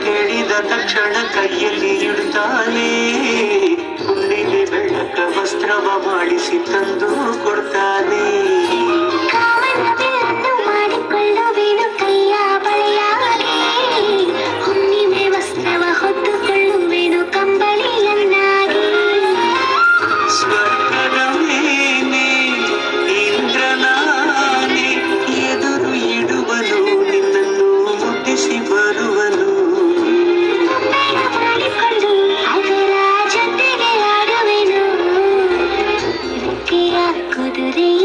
ಕೇಳಿದ ತಕ್ಷಣ ಕೈಯಲ್ಲಿ ಇಡ್ತಾನೆ ಹುಣ್ಣಿಗೆ ಬೆಳಕ ವಸ್ತ್ರವ ಮಾಡಿಸಿ ತಂದು ಕೊಡ್ತಾನೆ. Ready?